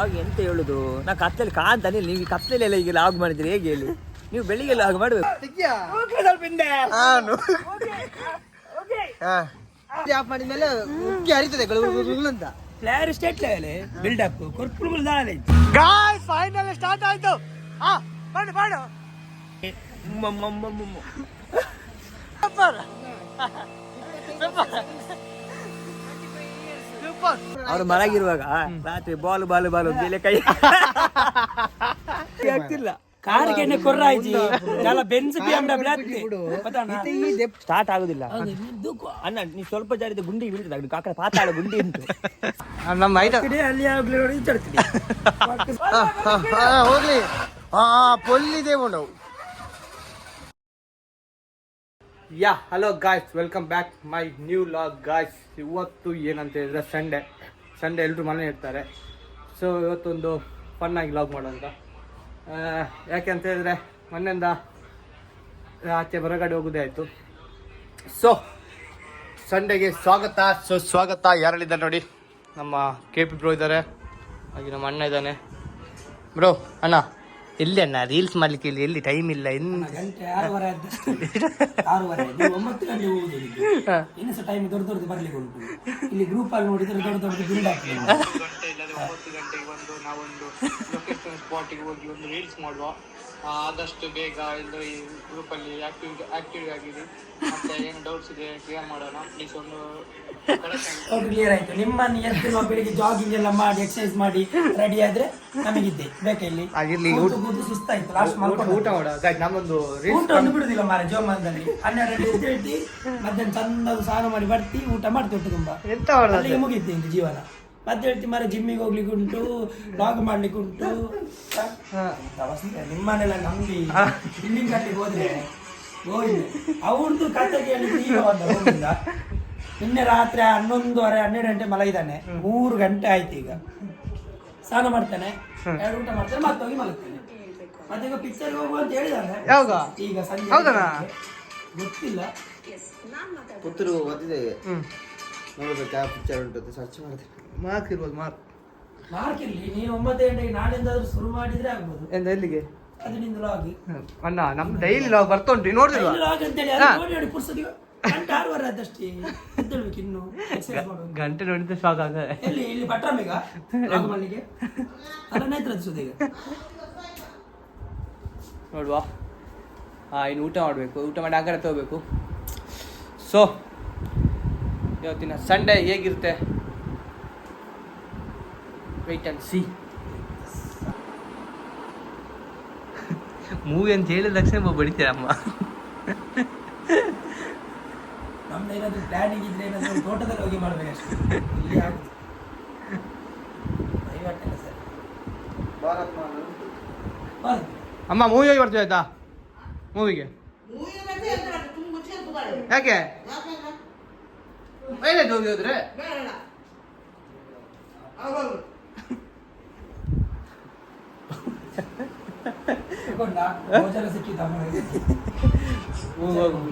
ಆಗ ಎಂತ ಹೇಳುದು? ನಾ ಕತ್ತಲೆ ಕಾಂತಾನೆ ನೀವು ಕತ್ತಲೆ ಎಲ್ಲ ಈಗ ಲಾಗ್ ಮಾಡಿದ್ರಿ ಹೇಗೆ ಹೇಳಿ? ನೀವು ಬೆಳಿಗ್ಗೆ ಲಾಗ್ ಮಾಡ್ಬೇಕು. ಹರಿತದೆ ಅಂತ. Player state level build up ಕೊರ್ಪುಲ್ ದಾಳೆ ಗಾಯ್ಸ್ ಫೈನಲ್ ಸ್ಟಾರ್ಟ್ ಆಯ್ತು. ಹಾ ಮಾಡು ಮಾಡು. ಅವ್ರು ಮಲಗಿರುವಾಗ ರಾತ್ರಿ ಬಾಲ್ ಬಾಲ್ ಬಾಲ್ ಮೇಲೆ ಕೈ. ಆಗ್ತಿಲ್ಲ. ಕಾರಿಗೆ ಎಣ್ಣೆ ಕೊರ್ರಾಯ್ಜಿ ಎಲ್ಲ Benz B M W start ಆಗುದಿಲ್ಲ. ಅಣ್ಣ ನೀ ಸ್ವಲ್ಪ ಜಾರಿದ ಗುಂಡಿ ಬೀಳ್ತದೆ ಅದು ಕಾಕಡ ಪಾತಾಳ ಗುಂಡಿ ಉಂಟು. ನಮ್ಮ ಐಟ ಅಲ್ಲಿ ಆಗ್ಲಿ ನೋಡಿ ಹೋಗ್ಲಿ. ಹಾ ಪೊಲ್ಲಿ ಉಂಡವು ಯಾ hello guys welcome back my new log guys ಇವತ್ತು ಏನಂತ ಹೇಳಿದ್ರೆ ಸಂಡೇ ಸಂಡೇ ಎಲ್ಲರೂ ಮನೆ ಇರ್ತಾರೆ. ಸೊ ಇವತ್ತೊಂದು ಫನ್ನಾಗಿ ಲಾಗ್ ಮಾಡೋಂತ ಯಾಕೆ ಅಂತ ಹೇಳಿದ್ರೆ ಮೊನ್ನೆಯಿಂದ ಆಚೆ ಹೊರಗಡೆ ಹೋಗೋದೇ ಆಯಿತು. ಸೊ ಸಂಡೆಗೆ ಸ್ವಾಗತ. ಸೊ ಸ್ವಾಗತ ಯಾರಲ್ಲಿದ್ದಾರೆ ನೋಡಿ? ನಮ್ಮ ಕೆ ಪಿ ಬ್ರೋ ಇದ್ದಾರೆ. ಹಾಗೆ ನಮ್ಮ ಅಣ್ಣ ಇದ್ದಾನೆ. ಬ್ರೋ ಅಣ್ಣ. ಎಲ್ಲಿ ಅಣ್ಣ ರೀಲ್ಸ್ ಮಾಡ್ಲಿಕ್ಕೆ ಇಲ್ಲಿ ಎಲ್ಲಿ ಟೈಮ್ ಇಲ್ಲ ಇನ್ನು ಗಂಟೆ ಆರೂವರೆ ಆದಷ್ಟು. ಆರೂವರೆ. ನೀವು ಒಂಬತ್ತು ಗಂಟೆ ಹೋಗುದು ಇನ್ನು ಸಹ ಟೈಮ್ ದೊಡ್ಡ ದೊಡ್ಡದು ಬರ್ಲಿಕ್ಕೆ ಉಂಟು. ಇಲ್ಲಿ ಗ್ರೂಪ್ ಅಲ್ಲಿ ನೋಡಿದ್ರೆ ದೊಡ್ಡ ದೊಡ್ಡ ಬಿಲ್ಡ್ ಆಗ್ತದೆ. ಒಂಬತ್ತು ಗಂಟೆಗೆ ಬಂದು ನಾವೊಂದು ಲೊಕೇಶನ್ ಸ್ಪಾಟಿಗೆ ಹೋಗಿ ಒಂದು ರೀಲ್ಸ್ ಮಾಡುವ. ಆದಷ್ಟು ಬೇಗ ಎಲ್ಲರೂ ಈ ಗ್ರೂಪಲ್ಲಿ ಆಕ್ಟಿವ್ ಆಕ್ಟಿವ್ ಆಗಿರಿ. ಮತ್ತೆ ಏನು ಡೌಟ್ಸ್ ಇದೆ ಕ್ಲಿಯರ್ ಮಾಡೋಣ. ಪ್ಲೀಸ್ ಒಂದು ಕ್ಲಿಯರ್ ಆಯ್ತು. ನಿಮ್ಮನ್ನು ಎತ್ತಿರುವ ಬೆಳಿಗ್ಗೆ ಜಾಗಿಂಗ್ ಎಲ್ಲ ಮಾಡಿ ಎಕ್ಸರ್ಸೈಸ್ ಮಾಡಿ ರೆಡಿ ಆದ್ರೆ ನಮಗಿದ್ದೆ. ಬೇಕಲ್ಲಿ ಇಲ್ಲಿ? ಆಗಿರ್ಲಿ, ಊಟ ಕೂತು ಸುಸ್ತಾಯ್ತು. ಲಾಸ್ಟ್ ಮಾಡ್ಕೊಂಡು ಊಟ ಮಾಡ. ಗಾಯ್ಸ್ ನಮ್ಮೊಂದು ಊಟ ಒಂದು ಬಿಡುದಿಲ್ಲ ಮಾರ ಜೋಮಾನದಲ್ಲಿ. ಹನ್ನೆರಡು ಗಂಟೆ ಮಧ್ಯಾಹ್ನ ಚಂದ ಸ್ನಾನ ಮಾಡಿ ಬರ್ತಿ ಊಟ ಮಾಡ್ತಿ ಒಟ್ಟು ತುಂಬಾ. ಎಂತ ಮುಗಿತ್ತು ಜೀವನ. ಮತ್ತೆ ಹೇಳ್ತೀನಿ ಮರ ಜಿಮ್ಮಿಗೆ ಹೋಗ್ಲಿಕ್ಕೆ ಉಂಟು ಬ್ಲಾಗ್ ಮಾಡ್ಲಿಕ್ಕೆ ಉಂಟು ನಿಮ್ಮನೆಲ್ಲ ನಂಬಿ ಬಿಲ್ಡಿಂಗ್ ಕಟ್ಟಿಗೆ ಹೋದ್ರೆ ಹೋಗಿದೆ. ಅವ್ರದ್ದು ಕತೆ ಕೇಳಿ ಈಗ ಬಂದ ನಿನ್ನೆ ರಾತ್ರಿ ಹನ್ನೊಂದುವರೆ ಹನ್ನೆರಡು ಗಂಟೆ ಮಲಗಿದ್ದಾನೆ ಮೂರು ಗಂಟೆ ಆಯ್ತು ಈಗ. ಸ್ನಾನ ಮಾಡ್ತಾನೆ. ಎರಡು ಊಟ ಮಾಡ್ತಾನೆ ಮತ್ತೆ ಹೋಗಿ ಮಲಗ್ತಾನೆ. ಮತ್ತೆ ಈಗ ಪಿಕ್ಚರ್ ಹೋಗುವ ಅಂತ ಹೇಳಿದಾನೆ ಯಾವಾಗ? ಈಗ ಸಂಜೆ ಹೌದಾ? ಗೊತ್ತಿಲ್ಲ. ಪುತ್ತೂರು ಓದಿದ್ದೇವೆ ಹ್ಮ್. ನೋಡ್ಬೇಕು ಯಾವ ಪಿಕ್ಚರ್ ಉಂಟು ಸರ್ಚ್ ಮಾಡಿದೆ ಮಾರ್ಕ್ ಇರ್ಬೋದು ಮಾರ್ಕ್ ಮಾರ್ಕ್ ಇಲ್ಲಿ ನೀನು ಒಂಬತ್ತು ಗಂಟೆಗೆ ನಾಳೆಂದಾದ್ರೂ ಶುರು ಮಾಡಿದ್ರೆ ಆಗ್ಬೋದು. ಎಂತ ಎಲ್ಲಿಗೆ? ಅದು ನಿಂದು ಲಾಗಿ ಅಣ್ಣ ನಮ್ಮ ಡೈಲಿ ಲಾಗ್ ಬರ್ತಾ ಉಂಟು ನೋಡಿಲ್ವಾ ಲಾಗ್ ಅಂತೇಳಿ ಅದು ನೋಡಿ ನೋಡಿ ಪುರ್ಸೊತ್ತಿಗೆ ಗಂಟೆ ಆರೂವರೆ ಆದಷ್ಟೇ. ಎದ್ದೇಳ್ಬೇಕು ಇನ್ನು exercise ಮಾಡುವಾಗ. ಗಂಟೆ ನೋಡಿದ್ರೆ ಶಾಕ್ ಆಗ ಎಲ್ಲಿ ಇಲ್ಲಿ ಪಟ್ರಾಮಿಗ ಲಾಗ್ ಮಾಡ್ಲಿಕ್ಕೆ? ಅಲ್ಲ ನೇತ್ರ ಹಚ್ಸುದು ಈಗ. ನೋಡುವ. ಹಾಂ ಇನ್ನು ಊಟ ಮಾಡಬೇಕು. ಊಟ ಮಾಡಿ ಆಗಡೆ ತಗೋಬೇಕು. ಸೊ ಇವತ್ತಿನ ಸಂಡೇ ಹೇಗಿರುತ್ತೆ? ವೆಯ್ಟ್ ಆ್ಯಂಡ್ ಸಿ ಮೂವಿ ಅಂತ ಹೇಳಿದ ತಕ್ಷಣ ಬಡಿತೀರ ಅಮ್ಮ ನಮ್ದು ಏನಾದ್ರು ಪ್ಲಾನಿಂಗ್ ಇದ್ರೆ ಏನಾದ್ರು ಒಂದು ತೋಟದಲ್ಲಿ ಹೋಗಿ ಮಾಡ್ಬೇಕಷ್ಟೇ ಇಲ್ಲಿ ಆಗುದು ದಯವಿಟ್ಟೆಲ್ಲ ಸರಿ ಬನ್ನಿ. ಅಮ್ಮ ಮೂವಿ ಹೋಗಿ ಬರ್ತೀವಿ ಆಯ್ತಾ ಮೂವಿಗೆ ಯಾಕೆ ಏನಾಯ್ತು ಹೋಗಿ ಹೋದ್ರೆ ತಗೊಂಡ ಭೋಜನ ಸಿಕ್ಕಿತ ಅಮ್ಮನಿಗೆ. ಹೋಗಿ ಹೋಗಿ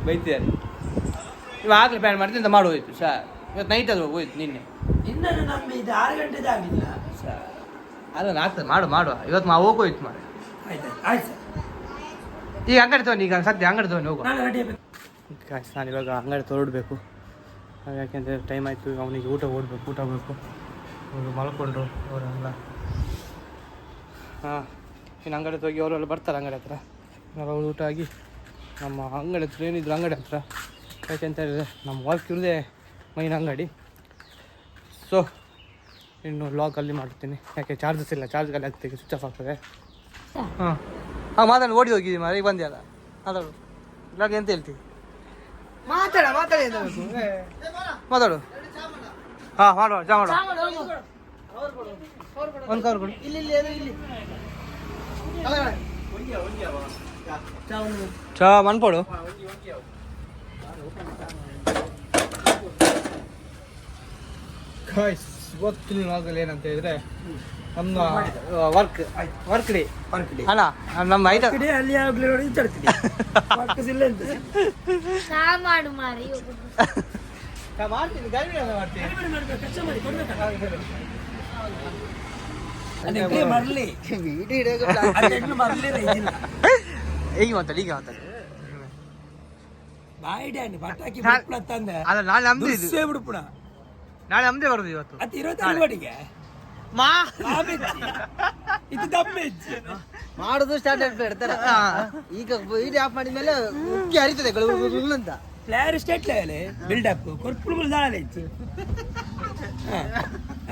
ಬೈತಿದ್ದಾರೆ ಇವಾಗ ಆಗಲೇ ಪ್ಲ್ಯಾನ್ ಮಾಡ್ತೀನಿ ಅಂತ ಮಾಡಿ ಹೋಯ್ತು ಸರ್ ಇವತ್ತು ನೈಟ್ ಅದು ಹೋಯ್ತು ನಿನ್ನೆ? ಇನ್ನೇನು ನಮ್ಮ ಇದು ಆರು ಗಂಟೆದು ಆಗಿಲ್ಲ. ಅದನ್ನು ಆಗ್ತದೆ ಮಾಡು ಮಾಡುವ ಇವತ್ತು ಮಾ ಹೋಗೋಯ್ತು ಮಾಡಿ. ಆಯ್ತು ಆಯ್ತು ಈಗ ಅಂಗಡಿ ತಗೊಂಡು ಈಗ ಸದ್ಯ ಅಂಗಡಿ ತಗೊಂಡು ಆಗಬೇಕು ಗಾಯ್ಸ್ ನಾನು ಇವಾಗ ಅಂಗಡಿ ತೊರಡಬೇಕು ಯಾಕೆಂದರೆ ಟೈಮ್ ಆಯಿತು ಅವನಿಗೆ ಊಟ ಓಡಬೇಕು ಊಟ ಬೇಕು ಅವರು ಮಲ್ಕೊಂಡ್ರು ಅವರೆಲ್ಲ ಹಾಂ. ಇನ್ನು ಅಂಗಡಿ ಹೋಗಿ ಅವರೆಲ್ಲ ಬರ್ತಾರೆ ಅಂಗಡಿ ಹತ್ರ. ಅವ್ರು ಊಟ ಆಗಿ ನಮ್ಮ ಅಂಗಡಿ ಹತ್ರ ಏನಿದ್ರು ಅಂಗಡಿ ಹತ್ರ. ಯಾಕೆಂತ ಹೇಳಿದ್ರೆ ನಮ್ಮ ವಾಕ್ ಇರೋದೇ ಮೈನ್ ಅಂಗಡಿ. ಸೊ ಇನ್ನು ಲಾಕಲ್ಲಿ ಅಲ್ಲಿ ಮಾಡ್ತೀನಿ. ಯಾಕೆ ಚಾರ್ಜಸ್ ಇಲ್ಲ ಚಾರ್ಜ್ ಅಲ್ಲಿ ಆಗ್ತದೆ ಸ್ವಿಚ್ ಆಫ್ ಆಗ್ತದೆ. ಹಾಂ. ಹಾಂ ಮಾತಾಡಿ ಓಡಿ ಹೋಗಿದ್ದೀವಿ ಮಾರಿ ಈಗ ಅಲ್ಲ ಮಾತಾಡು. ಇವಾಗ ಎಂತ ಹೇಳ್ತೀವಿ ಮಾತಾಡ ಮಾತಾಡಿ ಮಾತಾಡು. ಹಾಂ ಮಾಡುವ ಚಾ ಮಾಡುವ ಒಂದು ಕವರ್ ಕೊಡು. ಚಾ ಮನ್ಪೋಡು ಇವತ್ತಿನ ವಾಗಲ್ಲಿ ಏನಂತ ಹೇಳಿದ್ರೆ ನಮ್ಮ ವರ್ಕ್ ವರ್ಕ್ ಡೇ ಅಣ್ಣ ನಮ್ಮ ಐಟ ಕಡೆ ಅಲ್ಲಿ ಆಗ್ಲಿ ನೋಡಿ ತಡ್ತೀನಿ ಇಲ್ಲ ಅಂತ. ಚಾ ಮಾಡು ಮಾರಿ ಮಾಡ್ತೀನಿ ಗಾಡಿ ಮಾಡ್ತೀನಿ. ಕಚ್ಚಾ ಮಾಡಿ ಕೊಡ್ಬೇಕಲ್ಲ ಈಗ ಮಾತಾಡಿ ಈಗ ಮಾತಾಡಿ. ಬಾಯಿಡ್ಯಾನಿ ಪಟಾಕಿ ನಾ- ತಂದೆ ಅಲ್ಲ ನಾಳೆ ನಮ್ದು ಇದು. ಬಿಡ್ಪುಣ ನಾಳೆ ನಮ್ದೇ ಬರೋದು ಇವತ್ತು. ಅತ್ತ ಇರೋದು ಬಡಿಗೆ ಮಾ. ಇದು ದಮ್ಮೆಜ್ಜಿ. ಮಾಡುದು ಸ್ಟಾರ್ಟ್ ಇಡ್ತಾರ ಈಗ ವೀಡಿಯೋ ಆಫ್ ಮಾಡಿದ್ಮೇಲೆ ಉಕ್ಕಿ ಹರಿತದೆ ಅಂತ. Player state level build up ದಾಳೆ ಹೆಚ್ಚು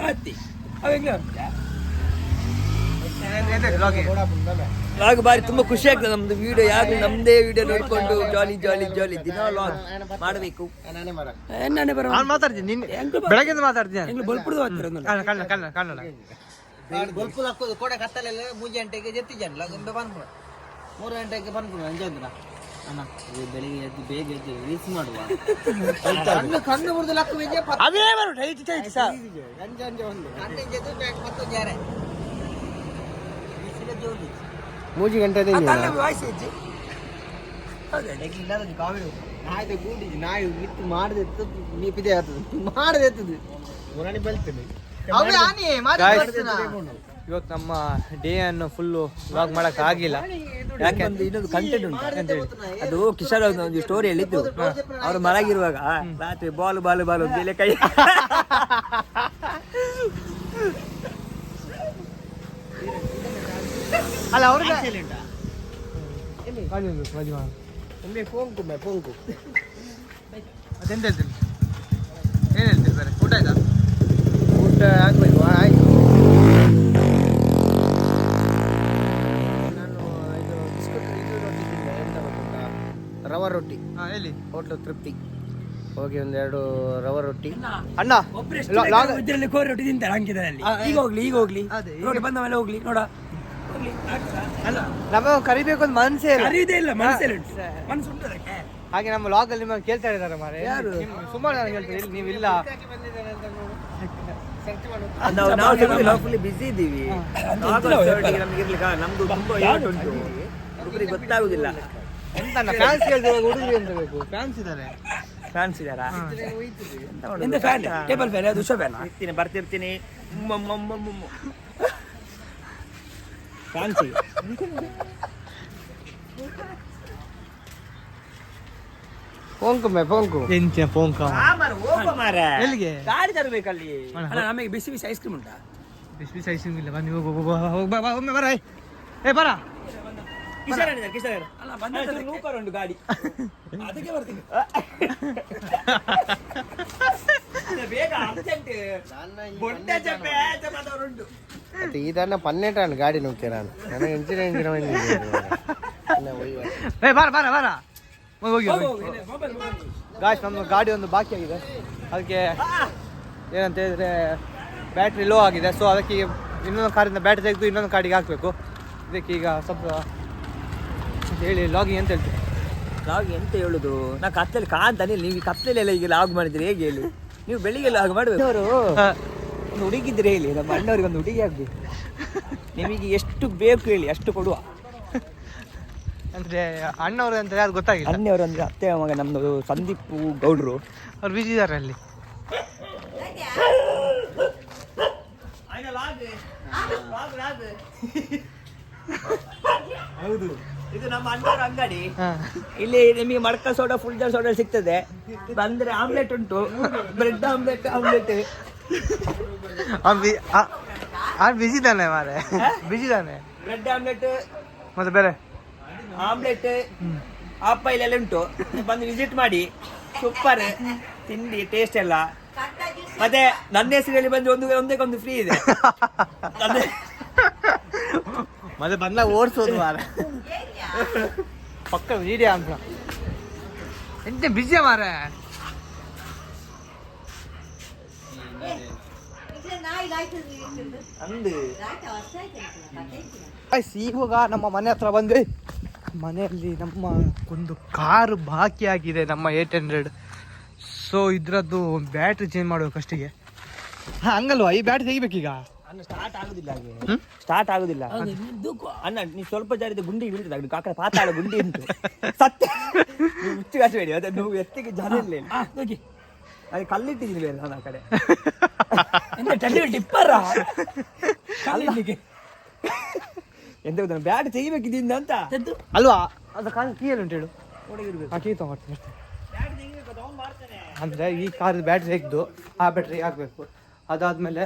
ಅತ್ತಿ ಅವೆಂಗೆ ಹೋಗ್ತಾ ಲಾಗ್ ಬಾರಿ ತುಂಬಾ ಖುಷಿ ಆಗ್ತದೆ ನಮ್ದು ವಿಡಿಯೋ ಯಾಕೆ ನಮ್ದೇ ವಿಡಿಯೋ ನೋಡ್ಕೊಂಡು ಜಾಲಿ ಜಾಲಿ ಜಾಲಿ ದಿನ ಲಾಗ್ ಮಾಡಬೇಕು ನಾನೇ ಬರ ಮಾತಾಡ್ತೀನಿ ನಿನ್ನೆ ಬೆಳಗ್ಗೆ ಮಾತಾಡ್ತೀನಿ. ಹೆಂಗ್ ಬಲ್ಪುಡ್ದು ಹಾಕ್ತಾರೆ ಕನ್ನಡ ಕನ್ನಡ ಗೊಲ್ಪುಲ್ ಹಾಕೋದು ಕೋಡೆ ಕತ್ತಲೆಲ್ಲ ಮೂಜಿ ಗಂಟೆಗೆ ಜನ ಜನ್ಲ ಗೊಂಬೆ ಬಂದ್ಬಿಡ ಮೂರು ಗಂಟೆಗೆ ಬಂದ್ಬಿಡ ಅಂಜಂದ್ರ ಅಣ್ಣ ಬೆಳಿಗ್ಗೆ ಎದ್ದು ಬೇಗ ಎದ್ದು ರೀಲ್ಸ್ ಮಾಡುವ ಕಣ್ಣು ಕಣ್ಣು ಮುರಿದು ಲಕ್ಕ ಅದೇ ಅವೇ ಬರೋಣ ಐತಿ ಸರ್ ಅಂಜೆ ಅಂಜೆ ಒಂದು ಎದ್ದು ಬ್ಯಾಗ್ ಮತ್ತೊಂದು ಜಾರೆ ಮೂಜಿ ಗಂಟೆ ವಾಯ್ಸ್ ಹೆಜ್ಜೆ ಆಯ್ತು ಗೂಡಿ ನಾಯಿ ಮಿತ್ತು ಮಾಡದೆತ್ತು ಮೀಪಿದೆ ಆಗ್ತದೆ. ಮಾಡದೆತ್ತದು ಆನಿ ಆನೆ Guys, ಇವತ್ತು ನಮ್ಮ ಡೇ ಅನ್ನು ಫುಲ್ಲು ವ್ಲಾಗ್ ಮಾಡಕ್ ಆಗಿಲ್ಲ. ಯಾಕೆ ಅಂದ್ರೆ ಇನ್ನೊಂದು ಕಂಟೆಂಟ್ ಉಂಟು ಅದು ಕಿಶೋರ್ ಅವ್ರದ್ದು ಒಂದು ಸ್ಟೋರಿ ಹೇಳಿದ್ದು. ಅವ್ರು ಮಲಗಿರುವಾಗ ರಾತ್ರಿ ಬಾಲ್ ಬಾಲ್ ಬಾಲ್ ಕೈ. ಅಲ್ಲ ಅವ್ರಿಗೆ ಮದುವೆ ಫೋನ್ ಫೋಂಕು ಫೋನ್ ಫೋಂಕು ಅದೆಂತ ಹೇಳ್ತೀನಿ ಏನು ಹೇಳ್ತೀರಿ ಬೇರೆ? ಊಟ ಆಯ್ತಾ? ಊಟ ಆಗ್ಬೇಕು ಆಯ್ತು. ನಾನು ಇದು ಬಿಸ್ಕಟ್ ಇದು ರೊಟ್ಟಿ ತಿಂದೆ. ಎಂತ ಗೊತ್ತುಂಟಾ? ರವಾ ರೊಟ್ಟಿ. ಹಾಂ ಎಲ್ಲಿ ಹೋಟ್ಲು ತೃಪ್ತಿ. ಹೋಗಿ ಒಂದೆರಡು ರವ ರೊಟ್ಟಿ. ಅಣ್ಣ ಇದರಲ್ಲಿ ಕೋರಿ ರೊಟ್ಟಿ ತಿಂತಾರೆ ಅಂಕಿತದಲ್ಲಿ. ಈಗ ಹೋಗ್ಲಿ ಈಗ ಹೋಗ್ಲಿ. ಬಂದ ಮೇಲೆ ಹೋಗ್ಲಿ ನೋಡ? ಅಲ್ಲ ನಮಗೆ ಕರಿಬೇಕು ಅಂತ ಮನಸ್ಸೇ ಇಲ್ಲ. ಕರೀದೇ ಇಲ್ಲ ಮನಸ್ಸಲ್ಲಿ ಉಂಟು. ಮನಸ್ಸು ಉಂಟು ಅದಕ್ಕೆ. ಹಾಗೆ ನಮ್ಮ ಲಾಗ್ ಅಲ್ಲಿ ನಿಮಗೆ ಕೇಳ್ತಾ ಇದ್ದಾರೆ ಮಾರೆ. ಯಾರು? ಸುಮಾರು ಜನ ಕೇಳ್ತಾರೆ ಇಲ್ಲಿ ನೀವು ಇಲ್ಲ. ನಾವು ನಾವು ಫುಲ್ ಬಿಸಿ ಇದ್ದೀವಿ. ನಮ್ಗೆ ಇರ್ಲಿಕ್ಕೆ. ನಮ್ದು ತುಂಬಾ event ಉಂಟು? ಒಬ್ಬರಿಗೆ ಗೊತ್ತಾಗುದಿಲ್ಲ. ಎಂತ ಫ್ಯಾನ್ಸ್ ಕೇಳಿದ್ರೆ ಹುಡುಗರು ಅಂತ ಬೇಕು? ಫ್ಯಾನ್ಸ್ ಇದ್ದಾರೆ. ಫ್ಯಾನ್ಸ್ ಇದ್ದಾರಾ? ಎಂತ ಫ್ಯಾನ್ ಟೇಬಲ್ ಫ್ಯಾನ್ ಅದು ಉಷಾ ಫ್ಯಾನ್ ಬರ್ತಿರ್ತೀನಿ. ಫ್ಯಾನ್ಸಿ ಮೇ ಪೋಂಕು. ಎಂಚಿನ ಪೋಂಕ? ಹೋಗ ಮಾರೆ. ಎಲ್ಲಿಗೆ? ಗಾಡಿ ತರಬೇಕಲ್ಲಿ. ಅಲ್ಲ ನಮಗೆ ಬಿಸಿ ಬಿಸಿ ಐಸ್ ಕ್ರೀಮ್ ಉಂಟಾ? ಬಿಸಿ ಬಿಸಿ ಐಸ್ ಕ್ರೀಮ್ ಇಲ್ಲ ಬನ್ನಿ ಹೋಗು ಹೋಗು, ಹೋಗು, ಬಾ, ಒಮ್ಮೆ ಬರ ಏ ಬರ. ಕಿಶನ್ ಹೇಳಿದ್ದಾರೆ ಕಿಶನ್ ಅಲ್ಲ ಬಂದ ನೂಕರ್ ಉಂಟು ಗಾಡಿ. ಅದಕ್ಕೆ ಬರ್ತೀನಿ. ಬೇಗ ಅರ್ಜೆಂಟ್ ಬೊಟ್ಟೆ ಚಪ್ಪೆ ಚಪ್ಪದವರುಂಟು. ಇದನ್ನ ಪನ್ನೆಂಟು ಗಾಡಿ ನೋಡ್ತೇನೆ ನಾನು. ನನಗೆ ಎಂಚಿನ ಎಂಚಿನ ಏ ಬಾರ ಬಾರ ಬಾರ. ಹೋಗಿ ಹೋಗಿ ನಮ್ಮದು ನಮ್ಮ ಗಾಡಿ ಒಂದು ಬಾಕಿ ಆಗಿದೆ. ಅದಕ್ಕೆ ಏನಂತ ಹೇಳಿದ್ರೆ ಬ್ಯಾಟ್ರಿ ಲೋ ಆಗಿದೆ. ಸೊ ಅದಕ್ಕೆ ಈಗ ಇನ್ನೊಂದು ಕಾರಿಂದ ಬ್ಯಾಟ್ರಿ ತೆಗೆದು ಇನ್ನೊಂದು ಕಾಡಿಗೆ ಹಾಕಬೇಕು. ಇದಕ್ಕೆ ಈಗ ಸ್ವಲ್ಪ ಹೇಳಿ ಲಾಗಿಂಗ್ ಅಂತ ಹೇಳ್ತೀವಿ ಲಾಗ್ ಎಂತ ಹೇಳುದು? ನಾ ಕತ್ತಲೆ ಕಾಂತಾನೆ ನೀವು ಕತ್ತಲೆಲ್ಲ ಈಗ ಲಾಗ್ ಮಾಡಿದ್ರೆ ಹೇಗೆ ಹೇಳಿ? ನೀವು ಬೆಳಿಗ್ಗೆ ಹಾಗೆ ಮಾಡ್ಬೇಕು. ಅವರು ಒಂದು ಹುಡುಗಿದ್ರೆ ಹೇಳಿ ನಮ್ಮ ಅಣ್ಣವ್ರಿಗೆ ಒಂದು ಹುಡುಗಿ ಆಗ್ಬೇಕು. ನಿಮಗೆ ಎಷ್ಟು ಬೇಕು ಹೇಳಿ ಅಷ್ಟು ಕೊಡುವ. ಅಂದ್ರೆ ಅಣ್ಣವರು ಅಂತ ಯಾರು ಗೊತ್ತಾಗಿಲ್ಲ. ಅಣ್ಣವರು ಅಂದ್ರೆ ಅತ್ತೆ ಮಗ ನಮ್ಮದು ಸಂದೀಪ್ ಗೌಡ್ರು. ಅವ್ರು ಬಿಜಿ ಇದ್ದಾರೆ ಅಲ್ಲಿ. ಹೌದು. ಇದು ನಮ್ಮ ಅಣ್ಣರ ಅಂಗಡಿ. ಇಲ್ಲಿ ನಿಮಗೆ ಮಡಕ ಸೋಡಾ ಫುಲ್ ಜಾರ್ ಸೋಡಾ ಸಿಗ್ತದೆ. ಬಂದ್ರೆ ಆಮ್ಲೆಟ್ ಉಂಟು. Bread omelette omelette. ಬಿಸಿ ಇದ್ದಾನೆ ಮಾರೆ ಬಿಜಿ ತಾನೆ ಬ್ರೆಡ್ ಆಮ್ಲೆಟ್. ಮತ್ತೆ ಬೇರೆ? ಆಮ್ಲೆಟ್. ಆಪೈಲ್ ಎಲ್ಲ ಉಂಟು. ಬಂದು ವಿಸಿಟ್ ಮಾಡಿ. ಸೂಪರ್. ತಿಂಡಿ ಟೇಸ್ಟ್ ಎಲ್ಲ. ಮತ್ತೆ ನನ್ನ ಹೆಸರಲ್ಲಿ ಬಂದು ಒಂದು ಒಂದಕ್ಕೊಂದು ಒಂದು ಫ್ರೀ ಇದೆ. ಮತ್ತೆ ಬಂದಾಗ ಓಡಿಸೋದು ಮಾರ ಪಕ್ಕ ವಿಡಿಯೋ ಅಂತ. ಎಂತ ಬಿಜಿಯ ಮಾರ ಇವಾಗ ನಮ್ಮ ಮನೆ ಹತ್ರ ಬಂದ್ವಿ ಮನೆಯಲ್ಲಿ ನಮ್ಮ ಒಂದು ಕಾರು ಬಾಕಿ ಆಗಿದೆ ನಮ್ಮ ಏಟ್ ಹಂಡ್ರೆಡ್ ಸೊ ಇದ್ರದ್ದು ಬ್ಯಾಟ್ರಿ ಚೇಂಜ್ ಮಾಡಬೇಕು ಅಷ್ಟಿಗೆ ಹಾ ಹಂಗಲ್ವಾ? ಈ ಬ್ಯಾಟ್ರಿ ತೆಗಿಬೇಕೀಗ? ಅಣ್ಣ ಸ್ಟಾರ್ಟ್ ಆಗುದಿಲ್ಲ ಹಾಗೆ? ಸ್ಟಾರ್ಟ್ ಆಗುದಿಲ್ಲ. ಅಣ್ಣ ನೀವು ಸ್ವಲ್ಪ ಜಾರಿದ ಗುಂಡಿ ಬೀಳ್ತದೆ ಕಾಕಡ ಪಾತಾಳ ಗುಂಡಿ ಉಂಟು. ಸತ್ಯ. ನೀವು ಮುಚ್ಚು ಕಾಸಬೇಡಿ ನೀವು ಎತ್ತಿಗೆ ಜನ ಹೋಗಿ. ಅದು ಕಲ್ಲಿಟ್ಟಿದ್ದೀನಿ ಬೇರೆ ನಾನು ಆ ಕಡೆ. ಎಂತ ಟಿಪ್ಪರ ಕಲ್ಲಿಗೆ ಎಂತ ಗೊತ್ತ ಬ್ಯಾಟ್ ತೆಗಿಬೇಕಿದಿಂದ ಅಂತ? ಅಲ್ವಾ? ಅದು ಕಾಲ ಕೀಯಲ್ಲಿ ಉಂಟು ಹೇಳು. ಆ ಕೀ ತಗೊಂಡ್ತೀನಿ ಅಂದರೆ ಈ ಕಾರ್ ಬ್ಯಾಟ್ರಿ ತೆಗೆದು ಆ ಬ್ಯಾಟ್ರಿ ಹಾಕ್ಬೇಕು. ಅದಾದಮೇಲೆ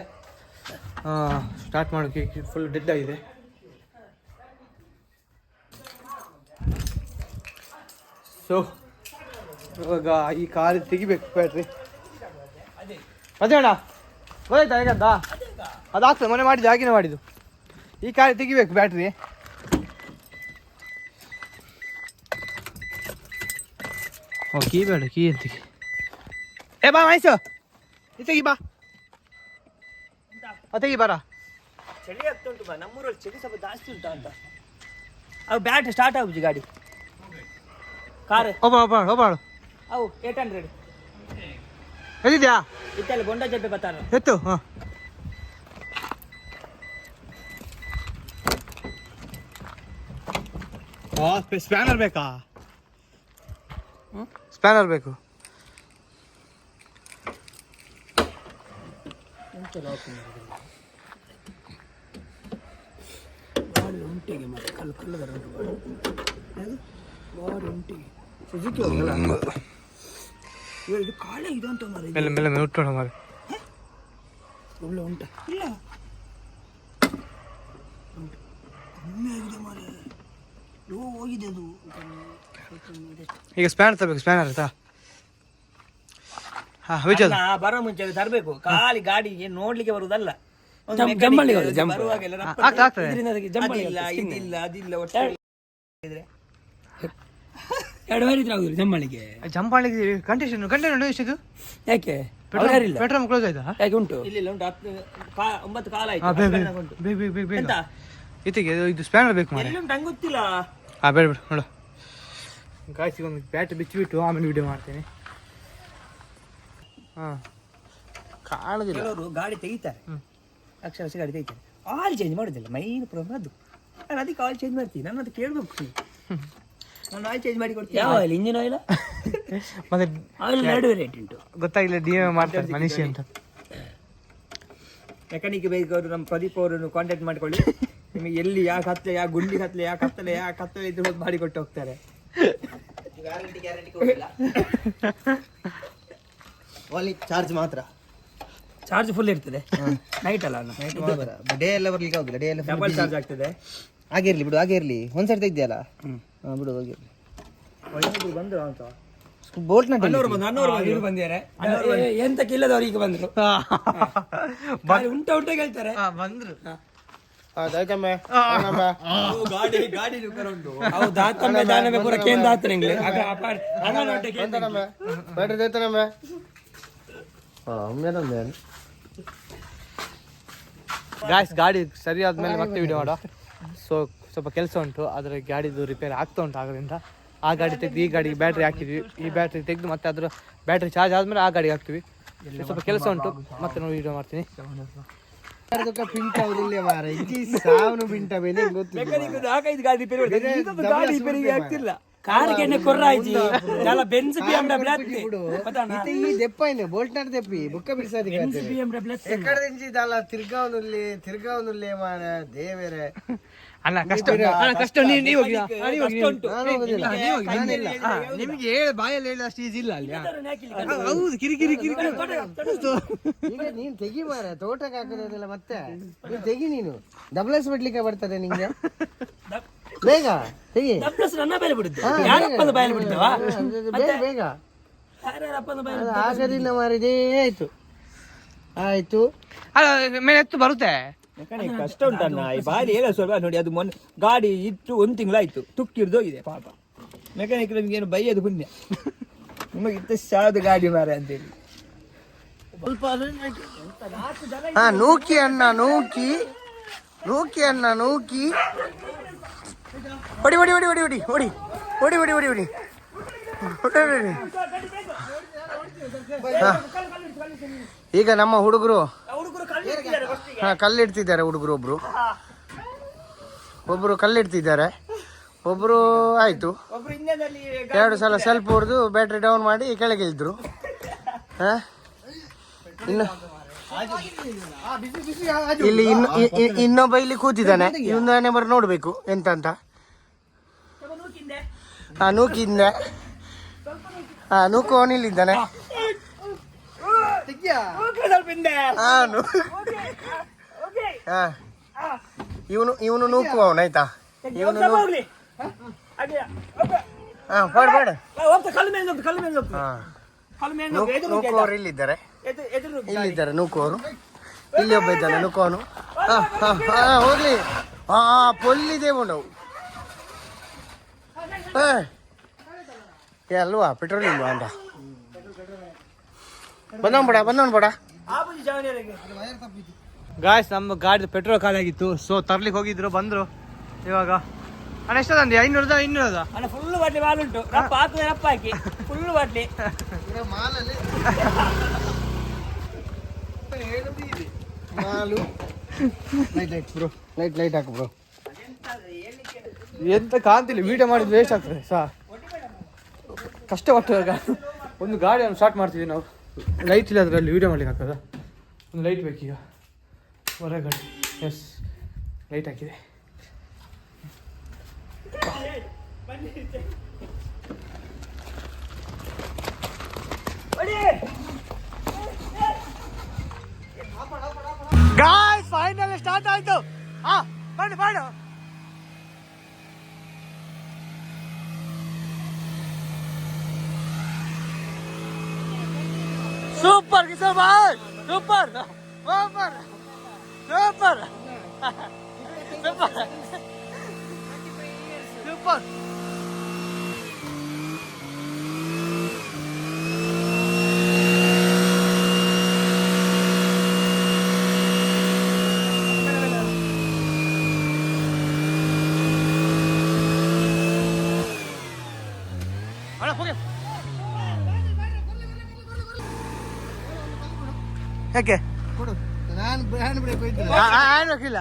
ಸ್ಟಾರ್ಟ್ ಮಾಡೋಕ್ಕೆ ಫುಲ್ ಡೆಡ್ ಆಗಿದೆ. ಸೊ ಇವಾಗ ಈ ಕಾರ್ ತೆಗಿಬೇಕು ಬ್ಯಾಟ್ರಿ ಅದೇ ಅಣ್ಣ ಗೊತ್ತಾಯ್ತಾ, ಹೇಗಂತ? ಅದು ಆಗ್ತದೆ ಮೊನ್ನೆ ಮಾಡಿದ್ದು ಹಾಗೆನೇ ಮಾಡಿದ್ದು. ಈ ಕಾರ್ ತೆಗಿಬೇಕು ಬ್ಯಾಟ್ರಿ ಓ, ಕೀ ಬೇಡ, ಕೀ ಎಂತಿಗೆ ಏ, ಬಾ ಮೈಸು ತೆಗಿ, ಬಾ. ಅತ್ತಗಿ ಬರ. ಚಳಿ ಆಗ್ತಾ ಉಂಟು ಬಾ ನಮ್ಮೂರಲ್ಲಿ ಚಳಿ ಸ್ವಲ್ಪ ಜಾಸ್ತಿ ಉಂಟಾ ಅಂತ. ಅವು ಬ್ಯಾಟ್ ಸ್ಟಾರ್ಟ್ ಆಗುದು ಗಾಡಿ. ಕಾರ್ ಒಬ್ಬ ಒಬ್ಬ ಒಬ್ಬ ಅವು ಏಟ್ ಹಂಡ್ರೆಡ್ ಎಲ್ಲಿದ್ಯಾ? ಇತ್ತಲ್ಲಿ ಬೊಂಡ ಜಬ್ಬೆ ಬತ್ತಾರ ಎತ್ತು ಹಾಂ. ಸ್ಪ್ಯಾನರ್ ಬೇಕಾ? ಸ್ಪ್ಯಾನರ್ ಬೇಕು. ಉಂಟಿಗೆ ಮತ್ತೆ ಕಲ್ಲು ಉಂಟಿಗೆ ಇದು ಕಾಳೆ ಇದು ಅಂತ ಮಾರೆ ಮೇಲೆ ಮೇಲೆ ಉಟ್ಟೋಣ ಮಾರೆ ಒಳ್ಳೆ ಉಂಟ ಇಲ್ಲ. ಕಮ್ಮಿ ಆಗಿದೆ ಹೋಗಿದೆ ಅದು ಈಗ ಸ್ಪ್ಯಾನರ್ ತರಬೇಕು ಸ್ಪ್ಯಾನರ್ ಆಯ್ತಾ ಅಲ್ಲ, ಬರೋ ಮುಂಚೆ ತರಬೇಕು. ಖಾಲಿ ಗಾಡಿಗೆ ನೋಡ್ಲಿಕ್ಕೆ ಬರುದಲ್ಲ. ಒಂದು ಜಂ- mechanic ಜಂಬಳಿಗೆ ಹೋಗುದು, ಜಂಬ. ಬರುವಾಗೆಲ್ಲ ರಪ್ಪ ಆಗ್ತದೆ ಆಗ್ತದೆ. ಇದರಿಂದ ಅದಕ್ಕೆ ಜಂಬಳಿ ಅದಿಲ್ಲ ಆಗ್ತದೆ, ಇದಿಲ್ಲ ಅದಿಲ್ಲ ಒಟ್ಟು ಎರಡು ಬಾರಿ ಇದ್ರೆ ಆಗುದಿಲ್ಲ ಜಂಬಳಿಗೆ ಜಂಪಾಳಿಗೆ ಕಂಡೀಷನ್ ಕಂಟೈನರ್ ಎಷ್ಟಿದು ಯಾಕೆ? ಅವ್ರು ಯಾರಿಲ್ಲ? ಪೆಟ್ರೋಲ್ ಕ್ಲೋಸ್ ಆಯ್ತಾ? ಯಾಕೆ ಉಂಟು? ಇಲ್ಲ ಇಲ್ಲ ಉಂಟು. ಹತ್ತು ಕಾ- ಒಂಬತ್ತು ಕಾಲ ಆಯ್ತು. ಹಾಂ ಬೇಗ ಹತ್ತು ಬೇಗ ಗಂಟೆ. ಉಂಟು. ಬೇಗ ಬೇಗ ಬೇಗ ಬೇಗ. ಎಂತ? ಇತ್ತಿಗೆ ಇದು- ಇದು ಸ್ಪ್ಯಾನರ್ ಬೇಕು ಮಾರೆ ಎಲ್ಲಿ ಉಂಟು? ನಂಗೆ ಗೊತ್ತಿಲ್ಲ. ಆ ಬೇಡ ಬೇಡ ನೋಡು. ಬ್ಯಾಟ್ ಬಿಚ್ಚಿಬಿಟ್ಟು ಆಮೇಲೆ ವಿಡಿಯೋ ಮಾಡ್ತೀನಿ. ಕಾಣೋದಿಲ್ಲ. ಕೆಲವರು ಗಾಡಿ ತೆಗಿತಾರೆ. ಲಕ್ಷ ಗಾಡಿ ತೆಗಿತಾರೆ. ಆಯಿಲ್ ಚೇಂಜ್ ಮಾಡೋದಿಲ್ಲ ಮೈನ್ ಪ್ರಾಬ್ಲಮ್ ಅದು. ನಾನು ಅದಕ್ಕೆ ಆಯಿಲ್ ಚೇಂಜ್ ಮಾಡ್ತೀನಿ ನಾನು ಅದು ಕೇಳಬೇಕು ನಾನು ಆಯಿಲ್ ಚೇಂಜ್ ಮಾಡಿ ಕೊಡ್ತೀನಿ. ಯಾವ ಆಯಿಲ್ ಇಂಜಿನ್ ಆಯಿಲ್ ಮತ್ತೆ ಆಯಿಲ್ ಎರಡು ವೆರೈಟಿ ಉಂಟು. ಗೊತ್ತಾಗಿಲ್ಲ ಡಿ ಎಂ ಮಾಡ್ತಾರೆ ಮನುಷ್ಯ ಅಂತ. ಮೆಕ್ಯಾನಿಕ್ ಬೇಕಾದ್ರು ನಮ್ಮ ಪ್ರದೀಪ್ ಅವರನ್ನು ಕಾಂಟ್ಯಾಕ್ಟ್ ಮಾಡ್ಕೊಳ್ಳಿ. ನಿಮಗೆ ಎಲ್ಲಿ ಯಾಕೆ ಹತ್ತಲೆ ಯಾಕೆ ಗುಂಡಿ ಹತ್ತಲೆ ಯಾಕೆ ಹತ್ತಲೆ ಯಾಕೆ ಹತ್ತಲೆ ಇದ್ರೆ ಮಾಡಿ ಕೊಟ್ಟು ಹೋಗ್ತಾರೆ. ಓನ್ಲಿ ಚಾರ್ಜ್ ಮಾತ್ರ. ಚಾರ್ಜ್ ಫುಲ್ ಇರ್ತದೆ. ನೈಟ್ ಅಲ್ಲ ಡೇ ಎಲ್ಲ ಬರ್ಲಿಕ್ಕೆ ಆಗುದಿಲ್ಲ. ಡೇ ಎಲ್ಲ ಡಬಲ್ ಚಾರ್ಜ್ ಆಗ್ತದೆ. ಹಾಗೆ ಇರ್ಲಿ ಬಿಡು ಹಾಗೆ ಇರ್ಲಿ. ಒಂದ್ ಸೈಡ್ ತೆಗ್ದಿಯಲ್ಲ. ಹಾ ಬಿಡು ಹೋಗಿ ಬಂದ್ರು ಅಂತ. ಬೋಲ್ಟ್ ಬಂದಿದ್ದಾರೆ. ಎಂತಕ್ಕೆ ಇಲ್ಲದವ್ರು ಈಗ ಬಂದ್ರು? ಬಾರಿ ಉಂಟ ಉಂಟ ಹೇಳ್ತಾರೆ ಬಂದ್ರು. ಗಾಡಿ ಗಾಡಿ ಉಂಟು. ಹೌದಾ ತಮ್ಮ ದಾನವೇ ಪೂರ ಕೇಂದ್ರ ಗಾಯ್ಸ್ ಗಾಡಿ ಸರಿ ಆದ್ಮೇಲೆ ಮತ್ತೆ ವಿಡಿಯೋ ಮಾಡೋ. ಸೊ ಸ್ವಲ್ಪ ಕೆಲಸ ಉಂಟು ಅದರ ಗಾಡಿದು ರಿಪೇರಿ ಆಗ್ತಾ ಉಂಟು ಆಗೋದ್ರಿಂದ. ಆ ಗಾಡಿ ತೆಗೆದು ಈ ಗಾಡಿಗೆ ಬ್ಯಾಟ್ರಿ ಹಾಕಿದ್ವಿ. ಈ ಬ್ಯಾಟ್ರಿ ತೆಗೆದು ಮತ್ತೆ ಅದರ ಬ್ಯಾಟ್ರಿ ಚಾರ್ಜ್ ಆದ್ಮೇಲೆ ಆ ಗಾಡಿಗೆ ಹಾಕ್ತೀವಿ. ಸ್ವಲ್ಪ ಕೆಲಸ ಉಂಟು ಮತ್ತೆ ನೋಡಿ ವಿಡಿಯೋ ಮಾಡ್ತೀನಿ. ಗಾಡಿ ರಿಪೇರಿ ಆಗ್ತಿಲ್ಲ. ಕಾರಿಗೆ ಎಣ್ಣೆ ಕೊರ್ರಾಯ್ಜಿ ಎಲ್ಲ ಬೆನ್ಸ್ ಬಿ ಎಂ ಡಬ್ಲ್ಯೂ ಹತ್ತಿ. ಮತ್ತೆ ಈ ದೆಪ್ಪೈನೆ ಬೋಲ್ಟ್ನಾಡ್ ದೆಪ್ಪಿ. ಬುಕ್ಕ ಬಿಡಿಸಾದಿ ಬೆನ್ಸ್ ಬಿ ಎಂ ಡಬ್ಲ್ಯೂ ಹತ್ತಿ. ಎಕ್ಕಡ ದಿಂಜಿದಲ್ಲ ತಿರ್ಗಾವನುಲ್ಲಿ ತಿರ್ಗಾವನುಲ್ಲೇ ಮಾನ ದೇವರೇ. ಅಲ್ಲ ಕಷ್ಟ ಅಲ್ಲ ಕಷ್ಟ ನೀವು ನೀವು ನಿಮಗೆ ಹೇಳಿ ಬಾಯಲ್ಲಿ ಹೇಳಿ ಅಷ್ಟು ಈಸಿ ಇಲ್ಲ ಅಲ್ಲಿ ಹೌದು ಕಿರಿ ಕಿರಿಕಿರಿ ಈಗ ನೀ ತೆಗಿ ಮಾರ ತೋಟಕ್ಕೆ ಹಾಕೋದಲ್ಲ ಮತ್ತೆ. ನೀ ತೆಗಿ ನೀನು. ಡಬಲ್ ಎಸ್ ಬಿಡ್ಲಿಕ್ಕೆ ಬರ್ತದೆ ನಿಮಗೆ ಬೇಗ ತೆಗಿ. ಡಬ್ಲ್ಯೂಸ್ ನನ್ನ ಬೇರೆ ಬಿಡುತ್ತೆ. ಯಾರಪ್ಪನ ಬಾಯಲ್ಲಿ ಬಿಡ್ತಾವ? ಅದು ಬೇಗ ಯಾರ್ಯಾರಪ್ಪನ ಬಾಯಲ್ಲಿ ಆಯ್ತು. ಆಯ್ತು. ಅಲ್ಲ ಮೇಲೆ ಎತ್ತು ಬರುತ್ತೆ? ಮೆಕ್ಯಾನಿಕ್ ಕಷ್ಟ ಉಂಟಣ್ಣ ಈ ಬಾರಿ ಹೇಳ ಸ್ವಲ್ಪ ನೋಡಿ ಅದು ಮೊನ್ನೆ ಗಾಡಿ ಇಟ್ಟು ಒಂದು ತಿಂಗಳಾಯ್ತು. ತುಕ್ಕಿ ಹಿಡ್ದೋಗಿದೆ ಪಾಪ. ಮೆಕ್ಯಾನಿಕ್ ನಿಮ್ಗೆ ಏನು ಬೈಯೋದು ಪುಣ್ಯ. ನಿಮಗೆ ಇತ್ತ ಶಾದ ಗಾಡಿ ಮಾರ ಅಂತೇಳಿ. ಹಾ ನೂಕಿ ಅಣ್ಣ ನೂಕಿ. ನೂಕಿ ಅಣ್ಣ ನೂಕಿ. ಹೊಡಿ ಓಡಿ ಓಡಿ ಓಡಿ ಓಡಿ ಓಡಿ ಓಡಿ ಓಡಿ ಓಡಿ ಓಡಿ. ಓಡಿ ಹೊಡಿ, ಹೊಡಿ. ಹಾ. ಈಗ ನಮ್ಮ ಹುಡುಗರು ಹಾ ಕಲ್ಲಿಡ್ತಿದ್ದಾರೆ ಹುಡುಗರು ಒಬ್ರು. ಒಬ್ರು ಕಲ್ಲಿಡ್ತಿದ್ದಾರೆ. ಒಬ್ರು ಆಯ್ತು. ಎರಡು ಸಲ ಸೆಲ್ಫ್ ಹೊಡೆದು ಬ್ಯಾಟ್ರಿ ಡೌನ್ ಮಾಡಿ ಕೆಳಗೆ ಇಳಿದ್ರು. ಹಾ? ಇನ್ನು ಇಲ್ಲಿ ಇನ್ನು ಇನ್ನೊಬ್ಬ ಇಲ್ಲಿ ಕೂತಿದ್ದಾನೆ. ಇವನ್ನ ಬರ್ ನೋಡ್ಬೇಕು ಎಂತ ಅಂತ. ಹಾ ಅನೂಕು ಅವನಿಲ್ಲಿದ್ದಾನೆ ಹಾ ನೂ ಹಾ ಇವನು ಇವನು ನೂಕು ಅವನು ಆಯ್ತಾ ಇವನು ಹಾ? ಪಾಡು ಪಾಡು ನೂಕು ಅವರು ಇಲ್ಲಿದ್ದಾರೆ. ಇಲ್ಲಿದ್ದಾರೆ ನೂಕು ಅವರು ಇಲ್ಲಿ ಒಬ್ಬ ಇದ್ದಾನೆ ನೂಕು ಅವನು ಹಾ ಹಾ ಹಾ ಹೋಗ್ಲಿ. ಹಾ ಪೊಲ್ಲಿದೆ ನಾವು ಏ ಅಲ್ವಾ? ಪೆಟ್ರೋಲ್ ಇಲ್ವಾ ಅಂತ. ಬಂದವನ್ ಬೇಡ ಬಂದೋಣ ಬೇಡ. ಗಾಯ್ಸ್ ನಮ್ಮ ಗಾಡಿ ಪೆಟ್ರೋಲ್ ಖಾಲಿ ಆಗಿತ್ತು ಸೊ ತರ್ಲಿಕ್ಕೆ ಹೋಗಿದ್ರು ಬಂದ್ರು. ಇವಾಗ. ಅಣ್ಣ ಎಷ್ಟದಂడి ಐನೂರದ ಇನ್ನೂರದ ಅಣ್ಣ ಫುಲ್ ಬಾಟ್ಲಿ ಮಾಲ್ ಉಂಟು. ರಪ್ಪ ಹಾಕಿದ್ರೆ ರಪ್ಪ ಹಾಕಿ. Full bottle. ಮಾಲು. Light light bro light light ಹಾಕು ಬ್ರೋ ಎಂತ ಕಾಂತಿಲ್ಲ ವೀಡಿಯೋ ಮಾಡಿದ್ ವೇಸ್ಟ್ ಆಗ್ತದೆ, ಸಾ. ಕಷ್ಟಪಟ್ಟು ಈಗ ಒಂದು ಗಾಡಿಯನ್ನು ಸ್ಟಾರ್ಟ್ ಮಾಡ್ತೀವಿ ನಾವು. ಲೈಟ್ ಇಲ್ಲ ಅದರಲ್ಲಿ ವೀಡಿಯೋ ಮಾಡ್ಲಿಕ್ಕೆ ಆಗ್ತದ? ಒಂದು ಲೈಟ್ ಬೇಕೀಗ ಹೊರಗಡೆ. ಎಸ್ ಲೈಟ್ ಹಾಕಿದೆ. ಗಾಯ್ಸ್ ಫೈನಲ್ ಸ್ಟಾರ್ಟ್ ಆಯ್ತು. ಹಾ, ಬನ್ನಿ ಮಾಡು ಸೂಪರ್ ಕಿಶೋರ್ ಬಾಯ್ super super super super super ಅಣ್ಣ ಹೋಗಿ ಯಾಕೆ? ಹ್ಯಾಂಡ್ ಬ್ರೇಕ್ ಇಲ್ಲ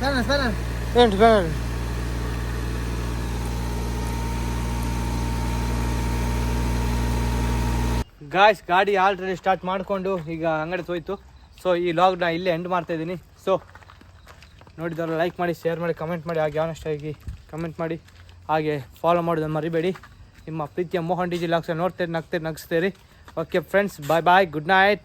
ಸರ್ ಸರ್ ಗಾಯ್ಸ್ ಗಾಡಿ ಆಲ್ರೆಡಿ ಸ್ಟಾರ್ಟ್ ಮಾಡಿಕೊಂಡು ಈಗ ಅಂಗಡಿ ಹೋಯ್ತು ಸೊ ಈ ಲಾಗ್ನ ಇಲ್ಲೇ ಎಂಡ್ ಮಾಡ್ತಾ ಇದ್ದೀನಿ. ಸೊ ನೋಡಿದವರು ಲೈಕ್ ಮಾಡಿ ಶೇರ್ ಮಾಡಿ ಕಮೆಂಟ್ ಮಾಡಿ ಹಾಗೆ ಆಗಿ ಕಮೆಂಟ್ ಮಾಡಿ. ಹಾಗೆ ಫಾಲೋ ಮಾಡೋದನ್ನು ಮರಿಬೇಡಿ. ನಿಮ್ಮ ಪ್ರೀತಿಯ ಮೋಹನ್ ಡಿಜಿ ಜಿ ಲಾಗ್ಸ್ ನೋಡ್ತೀರಿ, ನಗ್ತೀರಿ, ನಗಿಸ್ತೀರಿ. Okay friends bye bye good night